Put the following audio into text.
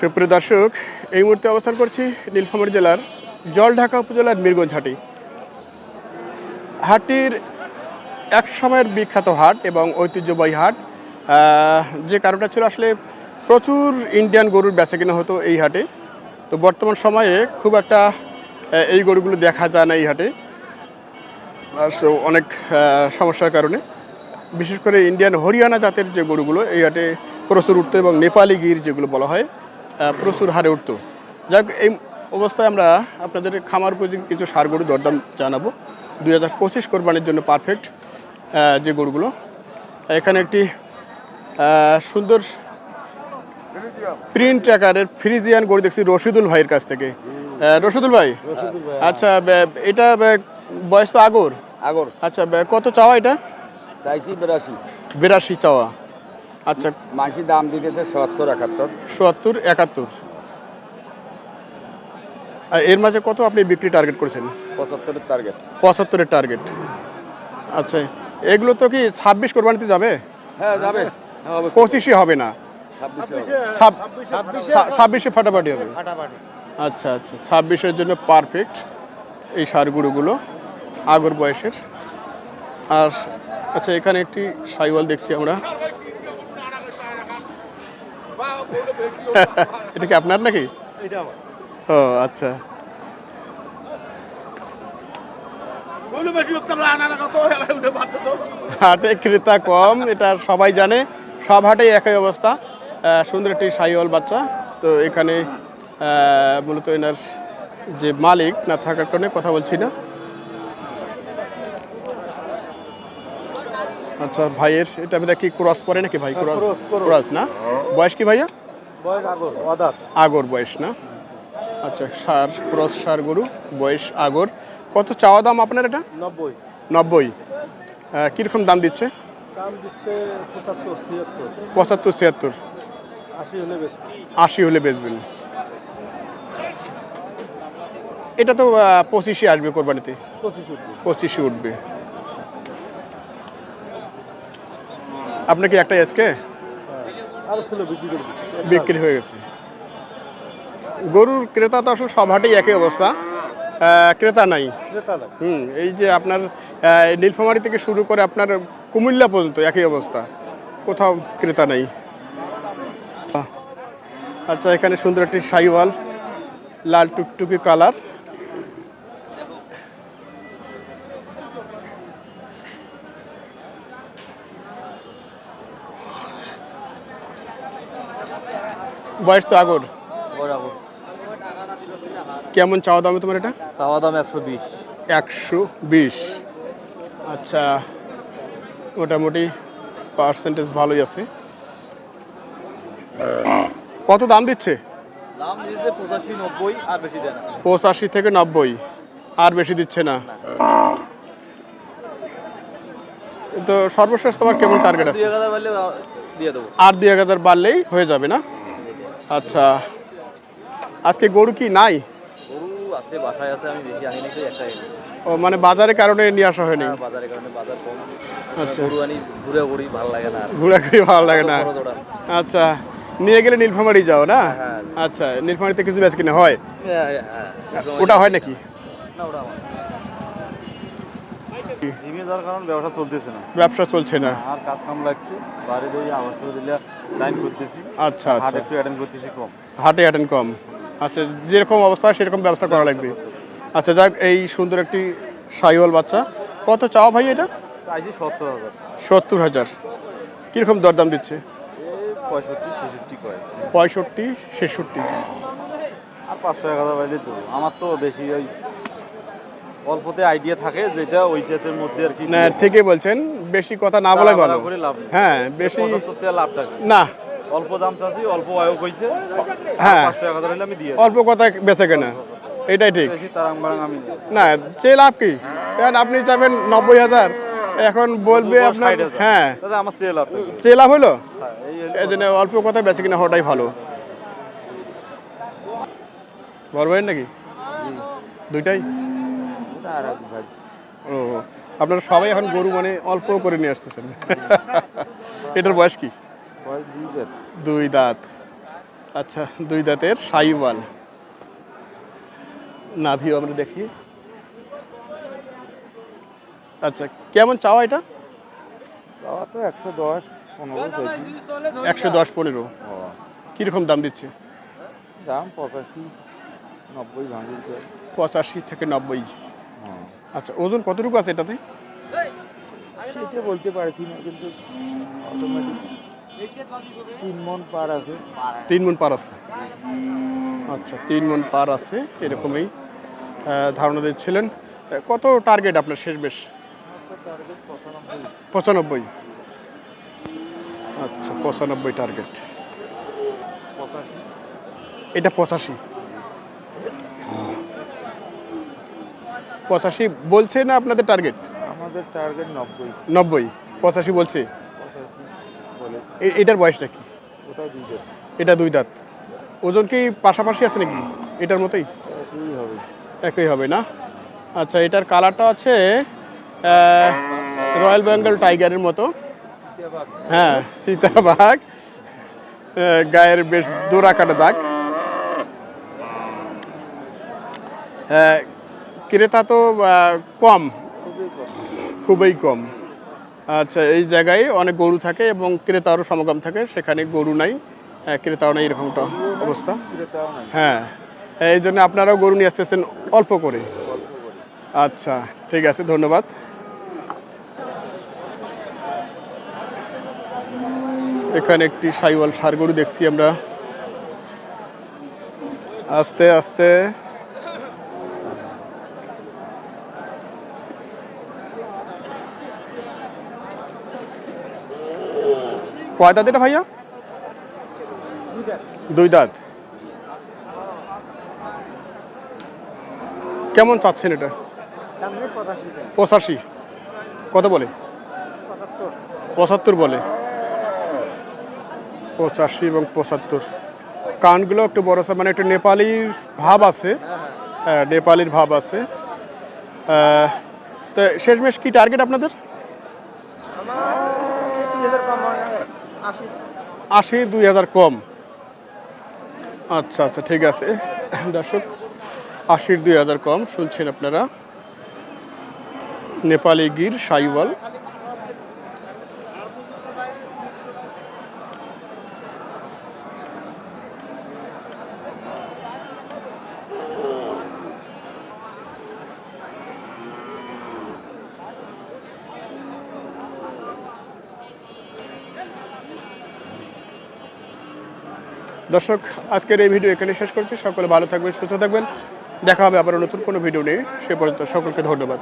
সুপ্রিয় দর্শক, এই মুহূর্তে অবস্থান করছি নীলফামারী জেলার জলঢাকা উপজেলার মিরগঞ্জ হাটি। হাটটির এক সময়ের বিখ্যাত হাট এবং ঐতিহ্যবাহী হাট যে কারণটা ছিল আসলে প্রচুর ইন্ডিয়ান গরুর বেচা কেনা হতো এই হাটে। তো বর্তমান সময়ে খুব একটা এই গরুগুলো দেখা যায় না এই হাটে। অনেক সমস্যার কারণে। বিশেষ করে ইন্ডিয়ান হরিয়ানা জাতের যে গরুগুলো এই হাটে প্রচুর উঠতো এবং নেপালি গির যেগুলো বলা হয় প্রচুর হারে উঠতো। যাক এই অবস্থায় আমরা আপনাদের খামার উপযোগী কিছু সার গরু দরদাম জানাব। দুই হাজার পঁচিশ কোরবানির জন্য পারফেক্ট যে গরুগুলো। এখানে একটি সুন্দর প্রিন্ট আকারের ফ্রিজিয়ান গরু দেখছি রশিদুল ভাইয়ের কাছ থেকে। রশিদুল ভাই? আচ্ছা এটা বয়স তো আগর। আগর। আচ্ছা কত চাওয়া এটা? চাইছি বেরাশি। বিরাশি চাওয়া। আচ্ছা। মানসি দাম দিতেছে সত্তর একাত্তর। চুয়াত্তর একাত্তর। আর এর মাঝে কত আপনি বিক্রি টার্গেট করেছেন? পঁচাত্তরের টার্গেট পঁচাত্তরের টার্গেট আচ্ছা এগুলো তো কি ছাব্বিশ কোরবানিতে যাবে? হ্যাঁ যাবে। পঁচিশে হবে না? ছাব্বিশে ফাটাফাটি হবে। আচ্ছা আচ্ছা ছাব্বিশের জন্য পারফেক্ট এই সারগুলোগুলো আগর বয়সের। আর আচ্ছা এখানে একটি সাইওয়াল দেখছি আমরা। এটা কি আপনার নাকি? ও আচ্ছা। হাটে ক্রেতা কম এটা সবাই জানে। সব হাটেই একই অবস্থা। সুন্দর একটি সাইওয়াল বাচ্চা। তো এখানে মূলত এনার যে মালিক না থাকার কারণে কথা বলছি না। আচ্ছা ভাইয়ের এটা কি ক্রস পরে নাকি ভাই? Cross cross। ক্রস না? বয়স কি ভাইয়া? আগর বয়স না? আচ্ছা সার ক্রস সার গরু বয়স আগর। কত চাওয়া দাম আপনার এটা? নব্বই। নব্বই। কীরকম দাম দিচ্ছে? পঁচাত্তর ছিয়াত্তর। আশি হলে বেচবেন। এটা তো পঁচিশে আসবে কোরবানিতে? পঁচিশে উঠবে। আপনার কি একটা এসকে বিক্রি হয়ে গেছে। গরুর ক্রেতা তো আসলে সব হাটেই একই অবস্থা। ক্রেতা নাই। হুম এই যে আপনার নীলফামারী থেকে শুরু করে আপনার কুমিল্লা পর্যন্ত একই অবস্থা। কোথাও ক্রেতা নেই। আচ্ছা এখানে সুন্দর একটি সাইওয়াল লাল টুকটুকি কালার। বয়স তো আগর। কেমন চাওয়া দামে তোমার এটা? চাওয়া দাম একশো বিশ। একশো বিশ। আচ্ছা মোটামুটি পার্সেন্টেজ ভালোই আছে। কত দাম দিচ্ছে? দাম পঁচাশি থেকে নব্বই আর বেশি দিচ্ছে না। তো সর্বশেষ তোমার কেমন টার্গেট আছে? আর দুই এক হাজার বাড়লেই হয়ে যাবে না? আচ্ছা। আজকে গরু কি নাই? গরু আছে বাসায় আছে আমি বেশি আনি নাকি একটাই। ও মানে বাজারের কারণে নিয়ে আসা হয়নি? হ্যাঁ, বাজারের কারণে বাজার কম। আচ্ছা। গরু আনি ঘুরে ঘুরি ভালো লাগে না। ঘোরাঘুরি ভালো লাগে না। আচ্ছা। নিয়ে গেলে নীলফামারি যাও না? হ্যাঁ। আচ্ছা নীলফামারিতে কিছু বেচ কিনা হয়? হ্যাঁ, হ্যাঁ, হ্যাঁ। ওটা হয় নাকি? না, ওটা আমার। জিমে যাওয়ার কারণ ব্যবসা চলতেছে না। ব্যবসা চলছে না। আর কাজ কাম লাগছে বাড়ি দিয়ে আবাস করে দিলে লাইন করতেছি আচ্ছা আচ্ছা। একটু অ্যাটেন্ড করতেছি কম। হাটে অ্যাটেন্ড কম। আচ্ছা যেরকম অবস্থা সেরকম ব্যবস্থা করা লাগবে। আচ্ছা যাক এই সুন্দর একটি সাইওয়াল বাচ্চা। কত চাও ভাই এটা? চাইছি সত্তর হাজার। সত্তর হাজার। কীরকম দরদাম দিচ্ছে? পঁয়ষট্টি ছেষট্টি কয় পঁয়ষট্টি ছেষট্টি। আর পাঁচশো এক হাজার আমার তো বেশি ওই অল্পতে আইডিয়া থাকে যেটা ওইটাতে মধ্যে আর কি না ঠিকই বলছেন। বেশি কথা না বলাই ভালো। হ্যাঁ বেশি লাভ থাকে। না। অল্প দাম চাচ্ছি অল্প আয়ও কইছে। হ্যাঁ। আমি দিয়ে অল্প কথা বেচে কেনা। এটাই ঠিক। না চেয়ে লাভ কি? কারণ আপনি চাবেন নব্বই হাজার। এখন বলবে আপনার হ্যাঁ। আমার সেল লাভ চেয়ে লাভ হলো? হ্যাঁ, এই জন্য অল্প কথা বেশি কিনা হওয়াটাই ভালো। ভাই নাকি? দুইটাই। আর এক ও আপনারা সবাই এখন গরু মানে অল্প করে নিয়ে আসতেছেন। এটার বয়স কি? দুই দাঁত। আচ্ছা দুই দাঁতের সাইওয়াল। নাভিও আমরা দেখি। আচ্ছা কেমন চাওয়া এটা? চাওয়া তো একশো দশ পনেরো একশো দশ পনেরো। কীরকম দাম দিচ্ছে? দাম পঁচাশি নব্বই ভাঙির পঁচাশি থেকে নব্বই। আচ্ছা ওজন কতটুকু আছে এটাতে? সেটা বলতে পারছি না কিন্তু অটোমেটিক তিন মন পার আছে। তিন মন পার আছে। আচ্ছা তিন মন পার আছে এরকমই ধারণা দিচ্ছিলেন। কত টার্গেট আপনার শেষ বেশ? টার্গেট পঁচানব্বই। পঁচানব্বই আচ্ছা পঁচানব্বই টার্গেট পঁচাশি। এটা পঁচাশি। পঁচাশি বলছে না আপনাদের টার্গেট আমাদের টার্গেট নব্বই। নব্বই পঁচাশি বলছে। এটার বয়সটা কি? এটা দুই দাঁত। ওজন কি পাশাপাশি আছে নাকি? এটার মতোই? একই হবে। একই হবে না? আচ্ছা এটার কালারটা আছে রয়্যাল বেঙ্গল টাইগারের মতো। হ্যাঁ সীতাবাঘ আহ, গায়ের বেশ দোরা কাটা দাগ। আহ, ক্রেতা তো কম। খুবই কম। আচ্ছা এই জায়গায় অনেক গরু থাকে এবং ক্রেতারও সমাগম থাকে, সেখানে গরু নাই। ক্রেতাও নেই, এরকম একটা অবস্থা। হ্যাঁ এই জন্য আপনারাও গরু নিয়ে আসতেছেন অল্প করে। আচ্ছা ঠিক আছে, ধন্যবাদ। এখানে একটি সাইওয়াল সার গরু দেখছি আমরা। আস্তে আস্তে। কয় দাঁত এটা ভাইয়া? দুই দাঁত। কেমন চাচ্ছেন এটা? পঁচাশি। কত বলে? পঁচাত্তর বলে। পঁচাশি এবং পঁচাত্তর। কানগুলো একটু বড় আছে, মানে একটু নেপালির ভাব আছে। হ্যাঁ নেপালির ভাব আছে। তো শেষমেশ কি টার্গেট আপনাদের? আশি। দুই হাজার কম। আচ্ছা আচ্ছা ঠিক আছে। দর্শক, আশির দুই হাজার কম, শুনছেন আপনারা। নেপালি গির সাইওয়াল। দর্শক, আজকের এই ভিডিও এখানে শেষ করছি। সকলে ভালো থাকবেন, সুস্থ থাকবেন। দেখা হবে আবার নতুন কোনো ভিডিও নিয়ে। সে পর্যন্ত সকলকে ধন্যবাদ।